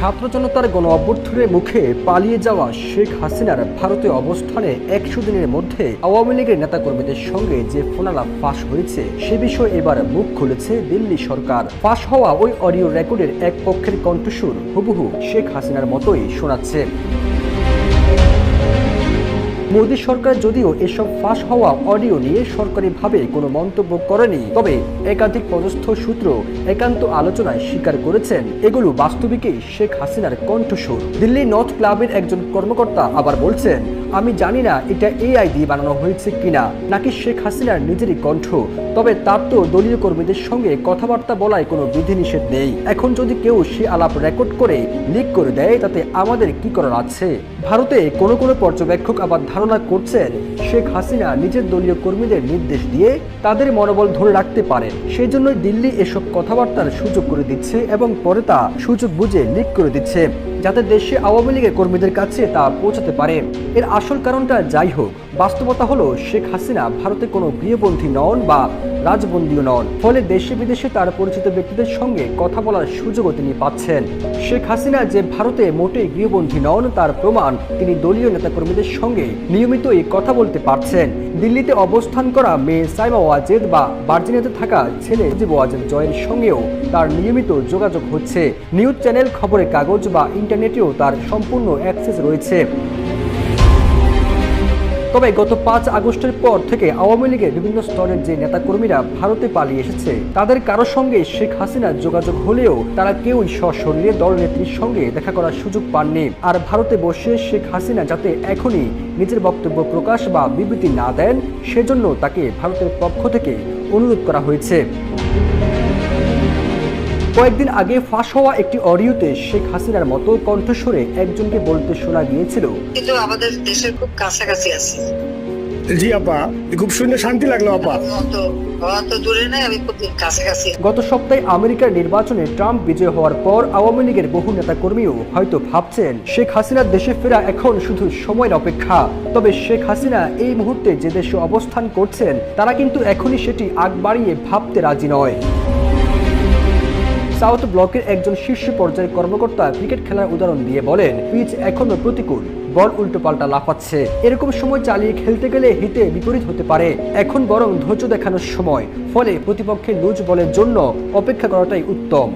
ছাত্র জনতার গণ অভ্যর্থনের মুখে পালিয়ে যাওয়া শেখ হাসিনার ভারতীয় অবস্থানে একশো দিনের মধ্যে আওয়ামী লীগের নেতাকর্মীদের সঙ্গে যে ফোনালাপ ফাঁস হয়েছে, সে বিষয়ে এবার মুখ খুলেছে দিল্লি সরকার। ফাঁস হওয়া ওই অডিও রেকর্ডের এক পক্ষের কণ্ঠস্বর হুবহু শেখ হাসিনার মতোই শোনাচ্ছে। মোদী সরকার যদিও এসব ফাঁস হওয়া অডিও নিয়ে সরকারিভাবে কোনো মন্তব্য করেনি, তবে একাধিক পদস্থ সূত্র একান্ত আলোচনায় স্বীকার করেছেন। এগুলো বাস্তবিকই শেখ হাসিনার কণ্ঠস্বর। দিল্লি নর্থ ক্লাবের একজন কর্মকর্তা আবার বলছেন আমি জানি না এটা এআই দিয়ে বানানো হয়েছে কিনা, নাকি শেখ হাসিনার নিজেরই কণ্ঠ। তবে তার তো দলীয় কর্মীদের সঙ্গে কথাবার্তা বলায় কোনো বিধিনিষেধ নেই। এখন যদি কেউ সে আলাপ রেকর্ড করে, লিক করে দেয়, তাতে আমাদের কি করার আছে? ভারতে কোনো কোনো পর্যবেক্ষক আবার ধারণা করছেন, শেখ হাসিনা নিজের দলীয় কর্মীদের নির্দেশ দিয়ে তাদের মনোবল ধরে রাখতে পারেন। সেই জন্যই দিল্লি এসব কথাবার্তার সুযোগ করে দিচ্ছে এবং পরে তা সুযোগ বুঝে লিক করে দিচ্ছে। যাতে দেশে আওয়ামী লীগের কর্মীদের কাছে তা পৌঁছাতে পারে। এর আসল কারণটা যাই হোক, বাস্তবতা হলো শেখ হাসিনা ভারতে কোনো গৃহবন্দী নন বা রাজবন্দীও নন। ফলে দেশে বিদেশে তার পরিচিত ব্যক্তিদের সঙ্গে কথা বলার সুযোগও তিনি পাচ্ছেন। শেখ হাসিনা যে ভারতে মোটেই গৃহবন্দী নন, তার প্রমাণ তিনি দলীয় নেতাকর্মীদের সঙ্গে নিয়মিতই কথা বলতে পারছেন। দিল্লিতে অবস্থান করা মেয়ে সাইমা ওয়াজেদ বা ভার্জিনিয়াতে থাকা ছেলে জয়ের সঙ্গেও তার নিয়মিত যোগাযোগ হচ্ছে। নিউজ চ্যানেল, খবরের কাগজ বা ইন্টারনেটেও তার সম্পূর্ণ অ্যাক্সেস রয়েছে। তবে গত পাঁচ আগস্টের পর থেকে আওয়ামী লীগের বিভিন্ন স্তরের যে নেতাকর্মীরা ভারতে পালিয়ে এসেছে, তাদের কারও সঙ্গে শেখ হাসিনার যোগাযোগ হলেও তারা কেউই সশরীরে দল নেত্রীর সঙ্গে দেখা করার সুযোগ পাননি। আর ভারতে বসে শেখ হাসিনা যাতে এখনই নিজের বক্তব্য প্রকাশ বা বিবৃতি না দেন, সেজন্য তাকে ভারতের পক্ষ থেকে অনুরোধ করা হয়েছে। কয়েকদিন আগে ফাঁস হওয়া একটি অডিওতে শেখ হাসিনার মতো কণ্ঠস্বরে একজনকে বলতে শোনা গিয়েছিল। কিন্তু আমাদের দেশের খুব কাছাকাছি আছে। জি আপা। খুব শুনে শান্তি লাগল আপা। গত সপ্তাহে আমেরিকার নির্বাচনে ট্রাম্প বিজয় হওয়ার পর আওয়ামী লীগের বহু নেতাকর্মীও হয়তো ভাবছেন শেখ হাসিনার দেশে ফেরা এখন শুধু সময়ের অপেক্ষা। তবে শেখ হাসিনা এই মুহূর্তে যে দেশে অবস্থান করছেন তারা কিন্তু এখনই সেটি আগ বাড়িয়ে ভাবতে রাজি নয়। সাউথ ব্লকের একজন শীর্ষ পর্যায়ের কর্মকর্তা ক্রিকেট খেলার উদাহরণ দিয়ে বলেন, পিচ এখনও প্রতিকূল, বল উল্টো পাল্টা লাফাচ্ছে। এরকম সময় চালিয়ে খেলতে গেলে হিতে বিপরীত হতে পারে। এখন বরং ধৈর্য দেখানোর সময়। ফলে প্রতিপক্ষের লুজ বলের জন্য অপেক্ষা করাটাই উত্তম।